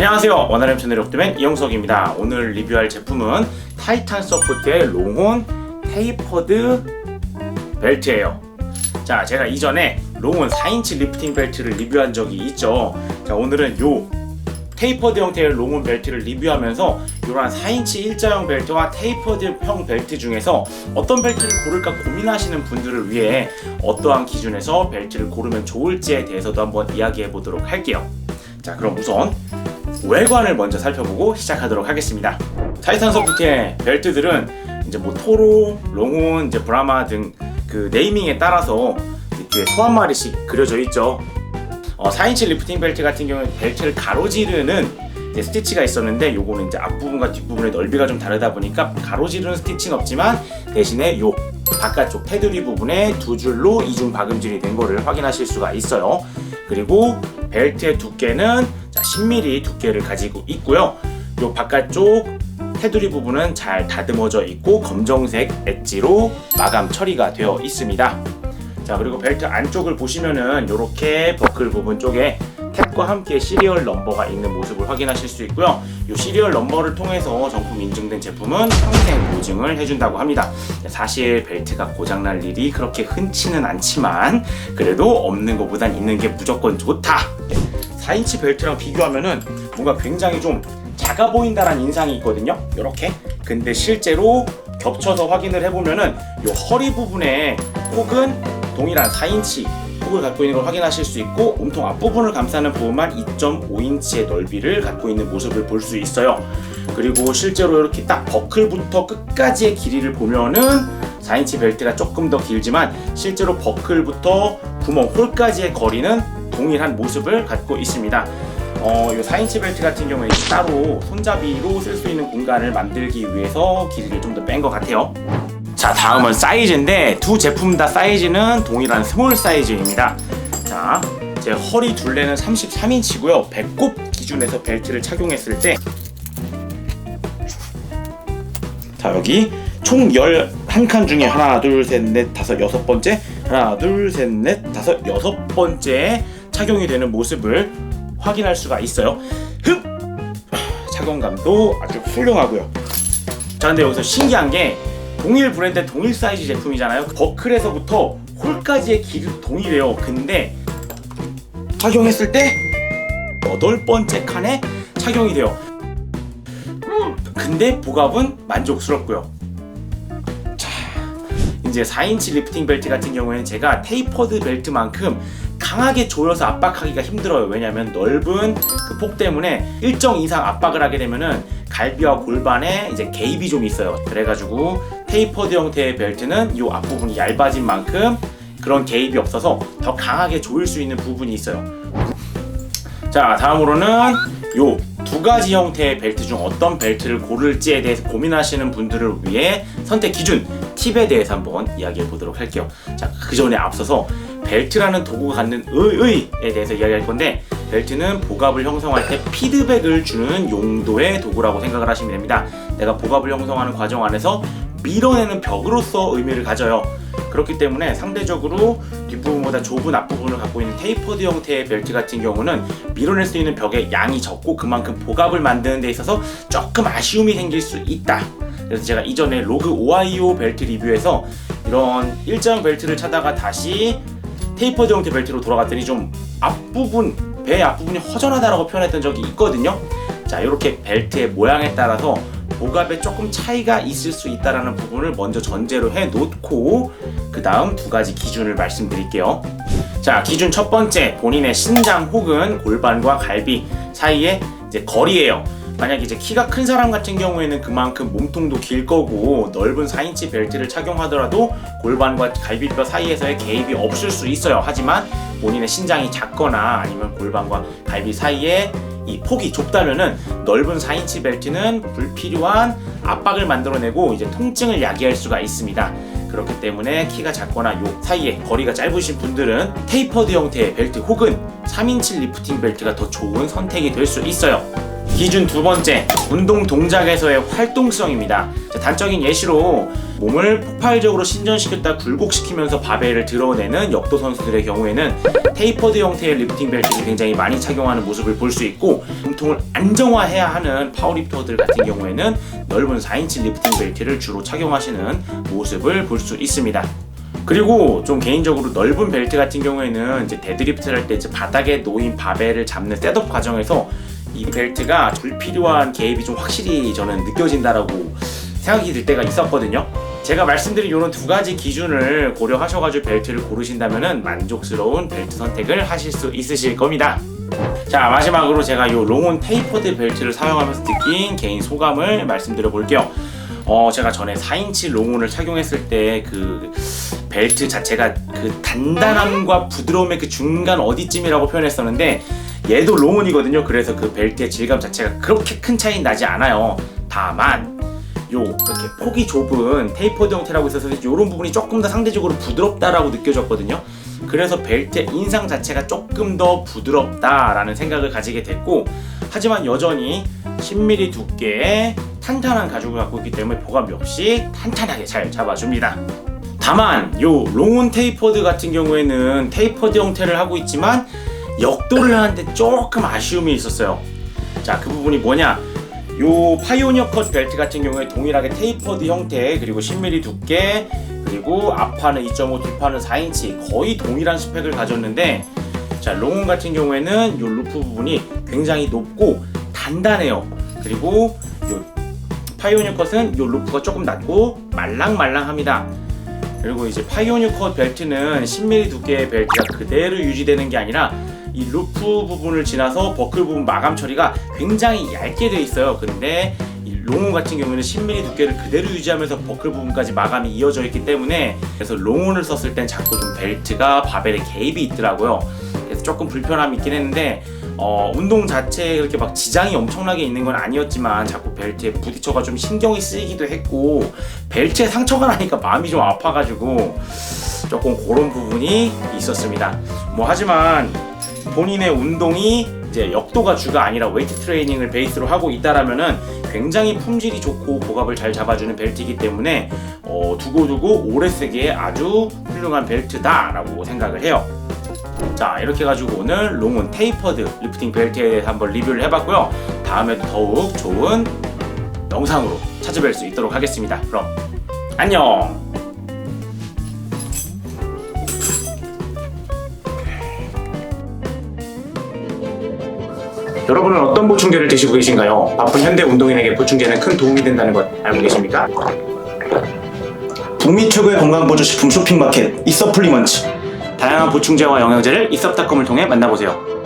안녕하세요. 원활한 채널 옥드맨 이영석입니다. 오늘 리뷰할 제품은 타이탄 서포트의 롱온 테이퍼드 벨트예요. 자 제가 이전에 롱온 4인치 리프팅 벨트를 리뷰한 적이 있죠. 자 오늘은 요 테이퍼드 형태의 롱온 벨트를 리뷰하면서 이러한 4인치 일자형 벨트와 테이퍼드 형 벨트 중에서 어떤 벨트를 고를까 고민하시는 분들을 위해 어떠한 기준에서 벨트를 고르면 좋을지에 대해서도 한번 이야기해 보도록 할게요. 자 그럼 우선 외관을 먼저 살펴보고 시작하도록 하겠습니다. 타이탄 소프트의 벨트들은 이제 뭐 토로, 롱온, 이제 브라마 등 그 네이밍에 따라서 뒤에 소 한 마리씩 그려져 있죠. 어, 4인치 리프팅 벨트 같은 경우는 벨트를 가로지르는 스티치가 있었는데 요거는 이제 앞부분과 뒷부분의 넓이가 좀 다르다 보니까 가로지르는 스티치는 없지만 대신에 요 바깥쪽 테두리 부분에 두 줄로 이중 박음질이 된 거를 확인하실 수가 있어요. 그리고 벨트의 두께는 자, 10mm 두께를 가지고 있고요. 요 바깥쪽 테두리 부분은 잘 다듬어져 있고 검정색 엣지로 마감 처리가 되어 있습니다. 자 그리고 벨트 안쪽을 보시면은 이렇게 버클 부분 쪽에 탭과 함께 시리얼 넘버가 있는 모습을 확인하실 수 있고요. 이 시리얼 넘버를 통해서 정품 인증된 제품은 평생 보증을 해준다고 합니다. 사실 벨트가 고장날 일이 그렇게 흔치는 않지만 그래도 없는 것보단 있는 게 무조건 좋다. 4인치 벨트랑 비교하면은 뭔가 굉장히 좀 작아 보인다라는 인상이 있거든요. 이렇게. 근데 실제로 겹쳐서 확인을 해보면은 이 허리 부분에 혹은 동일한 4인치 폭을 갖고 있는 걸 확인하실 수 있고 몸통 앞부분을 감싸는 부분만 2.5인치의 넓이를 갖고 있는 모습을 볼 수 있어요. 그리고 실제로 이렇게 딱 버클부터 끝까지의 길이를 보면은 4인치 벨트가 조금 더 길지만 실제로 버클부터 구멍 홀까지의 거리는 동일한 모습을 갖고 있습니다. 어, 이 4인치 벨트 같은 경우에 따로 손잡이로 쓸 수 있는 공간을 만들기 위해서 길이를 좀 더 뺀 것 같아요. 자, 다음은 사이즈인데 두 제품 다 사이즈는 동일한 스몰 사이즈입니다. 자, 제 허리 둘레는 33인치고요. 배꼽 기준에서 벨트를 착용했을 때 자, 여기 총 11칸 중에 하나, 둘, 셋, 넷, 다섯, 여섯 번째 하나, 둘, 셋, 넷, 다섯, 여섯 번째 착용이 되는 모습을 확인할 수가 있어요. 흡! 착용감도 아주 훌륭하고요. 자, 근데 여기서 신기한 게 동일 브랜드 동일 사이즈 제품이잖아요. 버클에서부터 홀까지의 길이 동일해요. 근데 착용했을 때 여덟 번째 칸에 착용이 돼요. 음, 근데 보갑은 만족스럽고요. 자, 이제 4인치 리프팅 벨트 같은 경우에는 제가 테이퍼드 벨트만큼 강하게 조여서 압박하기가 힘들어요. 왜냐하면 넓은 그 폭 때문에 일정 이상 압박을 하게 되면은 갈비와 골반에 이제 개입이 좀 있어요. 그래가지고 테이퍼드 형태의 벨트는 이 앞부분이 얇아진 만큼 그런 개입이 없어서 더 강하게 조일 수 있는 부분이 있어요. 자, 다음으로는 요 두 가지 형태의 벨트 중 어떤 벨트를 고를지에 대해서 고민하시는 분들을 위해 선택 기준 팁에 대해서 한번 이야기해 보도록 할게요. 자, 그 전에 앞서서 벨트라는 도구가 갖는 의의에 대해서 이야기할 건데 벨트는 보갑을 형성할 때 피드백을 주는 용도의 도구라고 생각을 하시면 됩니다. 내가 보갑을 형성하는 과정 안에서 밀어내는 벽으로서 의미를 가져요. 그렇기 때문에 상대적으로 뒷부분보다 좁은 앞부분을 갖고 있는 테이퍼드 형태의 벨트 같은 경우는 밀어낼 수 있는 벽의 양이 적고 그만큼 보갑을 만드는 데 있어서 조금 아쉬움이 생길 수 있다. 그래서 제가 이전에 로그 오하이오 벨트 리뷰에서 이런 일자형 벨트를 찾다가 다시 테이퍼드 형태 벨트로 돌아갔더니 좀 앞부분 배 앞부분이 허전하다라고 표현했던 적이 있거든요. 자 이렇게 벨트의 모양에 따라서 보갑에 조금 차이가 있을 수 있다라는 부분을 먼저 전제로 해 놓고 그 다음 두 가지 기준을 말씀드릴게요. 자 기준 첫 번째 본인의 신장 혹은 골반과 갈비 사이의 이제 거리예요. 만약 이제 키가 큰 사람 같은 경우에는 그만큼 몸통도 길 거고 넓은 4인치 벨트를 착용하더라도 골반과 갈비뼈 사이에서의 개입이 없을 수 있어요. 하지만 본인의 신장이 작거나 아니면 골반과 갈비 사이에 이 폭이 좁다면은 넓은 4인치 벨트는 불필요한 압박을 만들어내고 이제 통증을 야기할 수가 있습니다. 그렇기 때문에 키가 작거나 요 사이에 거리가 짧으신 분들은 테이퍼드 형태의 벨트 혹은 3인치 리프팅 벨트가 더 좋은 선택이 될 수 있어요. 기준 두 번째, 운동 동작에서의 활동성입니다. 자, 단적인 예시로 몸을 폭발적으로 신전시켰다 굴곡시키면서 바벨을 드러내는 역도 선수들의 경우에는 테이퍼드 형태의 리프팅 벨트를 굉장히 많이 착용하는 모습을 볼 수 있고 몸통을 안정화해야 하는 파워리프터들 같은 경우에는 넓은 4인치 리프팅 벨트를 주로 착용하시는 모습을 볼 수 있습니다. 그리고 좀 개인적으로 넓은 벨트 같은 경우에는 이제 데드리프트를 할 때 이제 바닥에 놓인 바벨을 잡는 셋업 과정에서 이 벨트가 불필요한 개입이 좀 확실히 저는 느껴진다라고 생각이 들 때가 있었거든요. 제가 말씀드린 이런 두 가지 기준을 고려하셔가지고 벨트를 고르신다면은 만족스러운 벨트 선택을 하실 수 있으실 겁니다. 자 마지막으로 제가 이 롱온 테이퍼드 벨트를 사용하면서 느낀 개인 소감을 말씀드려 볼게요. 어 제가 전에 4인치 롱온을 착용했을 때 그 벨트 자체가 그 단단함과 부드러움의 그 중간 어디쯤이라고 표현했었는데 얘도 롱온이거든요. 그래서 그 벨트의 질감 자체가 그렇게 큰 차이 나지 않아요. 다만 요 이렇게 폭이 좁은 테이퍼드 형태라고 있어서 이런 부분이 조금 더 상대적으로 부드럽다라고 느껴졌거든요. 그래서 벨트의 인상 자체가 조금 더 부드럽다라는 생각을 가지게 됐고 하지만 여전히 10mm 두께의 탄탄한 가죽을 갖고 있기 때문에 보감 역시 탄탄하게 잘 잡아줍니다. 다만 요 롱온 테이퍼드 같은 경우에는 테이퍼드 형태를 하고 있지만 역도를 하는데 조금 아쉬움이 있었어요. 자 그 부분이 뭐냐? 요 파이오니어 컷 벨트 같은 경우에 동일하게 테이퍼드 형태 그리고 10mm 두께 그리고 앞판은 2.5 뒷판은 4인치 거의 동일한 스펙을 가졌는데 자 롱온 같은 경우에는 요 루프 부분이 굉장히 높고 단단해요 그리고 요 파이오니어 컷은 요 루프가 조금 낮고 말랑말랑합니다 그리고 이제 파이오니어 컷 벨트는 10mm 두께의 벨트가 그대로 유지되는 게 아니라 이 루프 부분을 지나서 버클 부분 마감 처리가 굉장히 얇게 돼 있어요. 근데 이 롱온 같은 경우에는 10mm 두께를 그대로 유지하면서 버클 부분까지 마감이 이어져 있기 때문에 그래서 롱온을 썼을 땐 자꾸 좀 벨트가 바벨에 개입이 있더라고요. 그래서 조금 불편함이 있긴 했는데 어, 운동 자체에 그렇게 막 지장이 엄청나게 있는 건 아니었지만 자꾸 벨트에 부딪혀가 좀 신경이 쓰이기도 했고 벨트에 상처가 나니까 마음이 좀 아파가지고 조금 그런 부분이 있었습니다. 뭐 하지만 본인의 운동이 이제 역도가 주가 아니라 웨이트 트레이닝을 베이스로 하고 있다라면은 굉장히 품질이 좋고 고갑을 잘 잡아주는 벨트이기 때문에 어, 두고두고 오래 쓰기에 아주 훌륭한 벨트다라고 생각을 해요. 자 이렇게 해가지고 오늘 롱온 테이퍼드 리프팅 벨트에 대해서 한번 리뷰를 해봤고요. 다음에도 더욱 좋은 영상으로 찾아뵐 수 있도록 하겠습니다. 그럼 안녕. 여러분은 어떤 보충제를 드시고 계신가요? 바쁜 현대 운동인에게 보충제는 큰 도움이 된다는 것 알고 계십니까? 북미 최고의 건강보조식품 쇼핑마켓 이서플리먼츠 다양한 보충제와 영양제를 이섭닷컴을 통해 만나보세요.